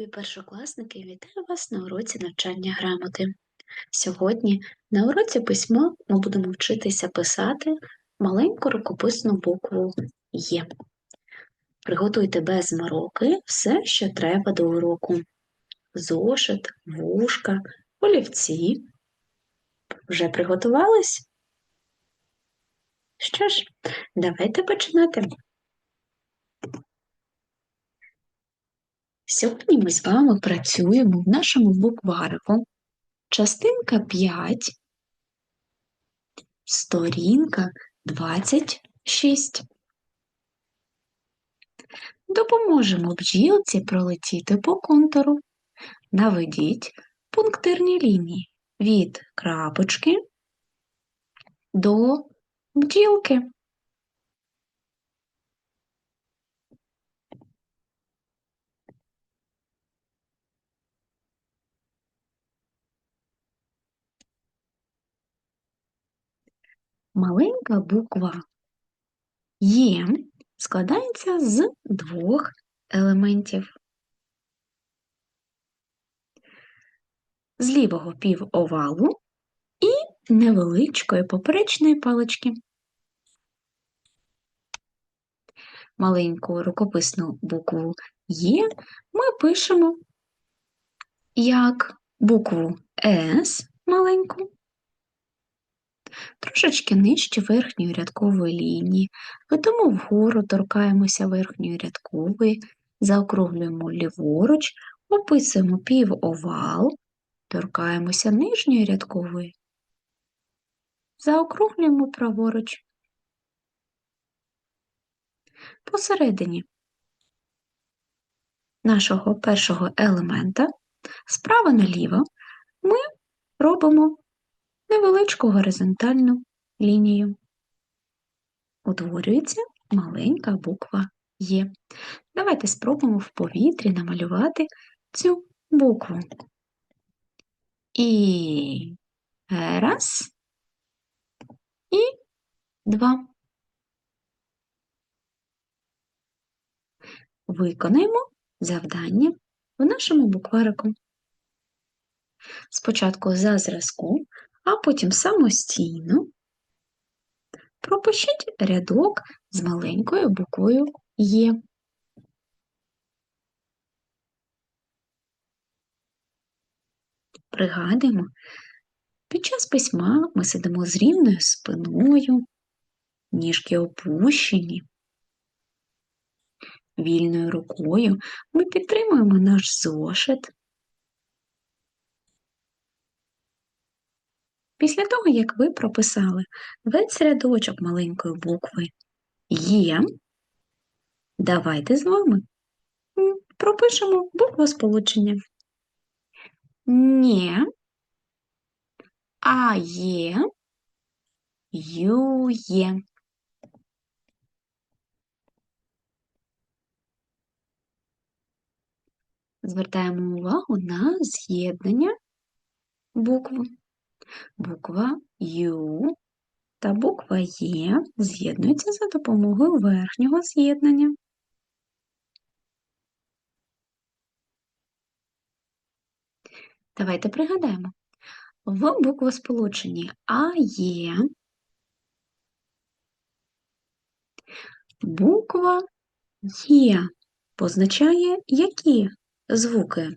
Любі першокласники, вітаю вас на уроці навчання грамоти. Сьогодні на уроці письма ми будемо вчитися писати маленьку рукописну букву Є. Приготуйте без мороки все, що треба до уроку: зошит, вушка, олівці. Вже приготувались? Що ж, давайте починати. Сьогодні ми з вами працюємо в нашому букварику. Частинка 5, сторінка 26. Допоможемо бджілці пролетіти по контуру. Наведіть пунктирні лінії від крапочки до бджілки. Маленька буква Є складається з двох елементів. З лівого півовалу і невеличкої поперечної палички. Маленьку рукописну букву Є ми пишемо як букву С маленьку трошечки нижче верхньої рядкової лінії, ведемо вгору, торкаємося верхньої рядкової, заокруглюємо ліворуч, описуємо півовал, торкаємося нижньої рядкової, заокруглюємо праворуч. Посередині нашого першого елемента справа наліво ми робимо невеличку горизонтальну лінію. Утворюється маленька буква Є. Давайте спробуємо в повітрі намалювати цю букву. І раз, і два. Виконаємо завдання в нашому букварику. Спочатку за зразку а потім самостійно пропишіть рядок з маленькою буквою Є. Пригадуємо, під час письма ми сидимо з рівною спиною, ніжки опущені. Вільною рукою ми підтримуємо наш зошит. Після того, як ви прописали весь рядочок маленької букви Є, давайте з вами пропишемо букву сполучення. Нє, а є, ю є. Звертаємо увагу на з'єднання букв буква Ю та буква Є з'єднуються за допомогою верхнього з'єднання. Давайте пригадаємо. В буквосполученні А є буква Є позначає які звуки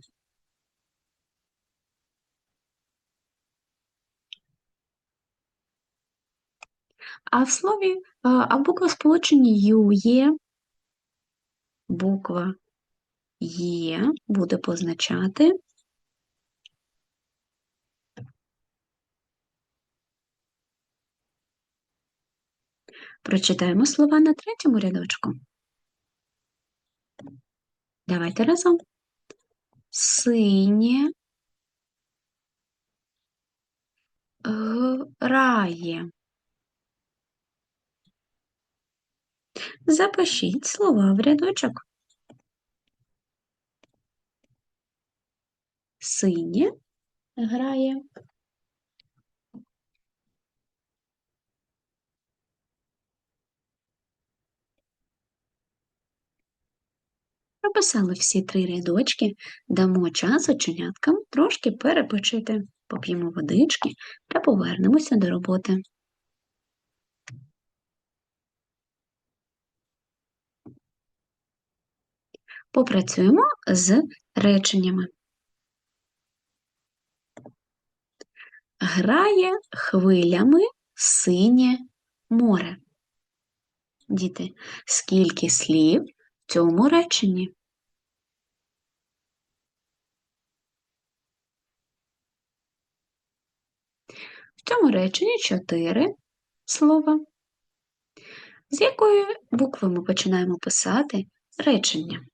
А в слові, а в буквосполученні ю є, буква Є буде позначати Прочитаємо слова на третьому рядочку. Давайте разом. Синє грає. Запишіть слова в рядочок. Синє грає. Прописали всі три рядочки, дамо час оченяткам трошки перепочити, поп'ємо водички та повернемося до роботи. Попрацюємо з реченнями. Грає хвилями синє море. Діти, скільки слів в цьому реченні? В цьому реченні чотири слова. З якої букви ми починаємо писати речення?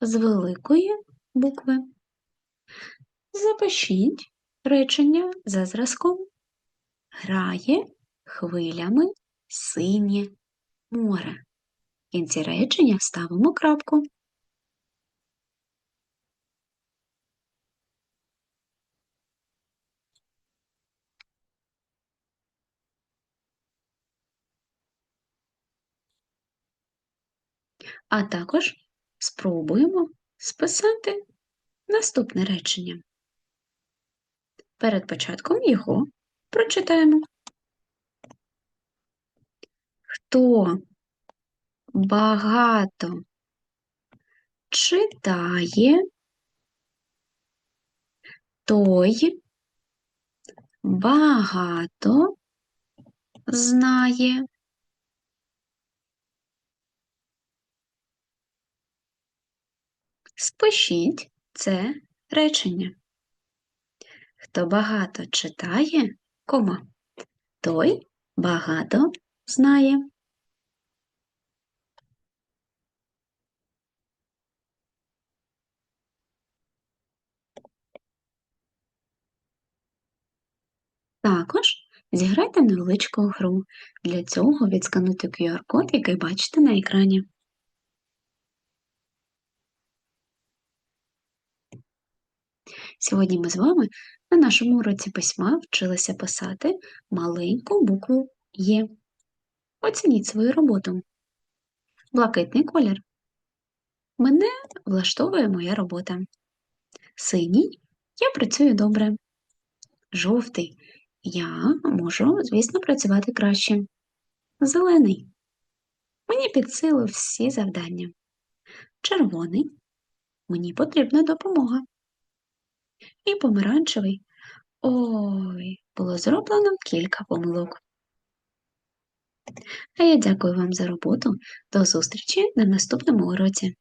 З великої букви. Запишіть речення за зразком. Грає хвилями синє море. В кінці речення ставимо крапку. А також спробуємо списати наступне речення. Перед початком його прочитаємо. Хто багато читає, той багато знає. Спишіть це речення. Хто багато читає, кома, той багато знає. Також зіграйте невеличку гру. Для цього відскануйте QR-код, який бачите на екрані. Сьогодні ми з вами на нашому уроці письма вчилися писати маленьку букву Є. Оцініть свою роботу. Блакитний колір. Мене влаштовує моя робота. Синій я працюю добре. Жовтий я можу, звісно, працювати краще. Зелений. Мені під силу всі завдання. Червоний. Мені потрібна допомога. І помаранчевий. Ой, було зроблено кілька помилок. А я дякую вам за роботу. До зустрічі на наступному уроці.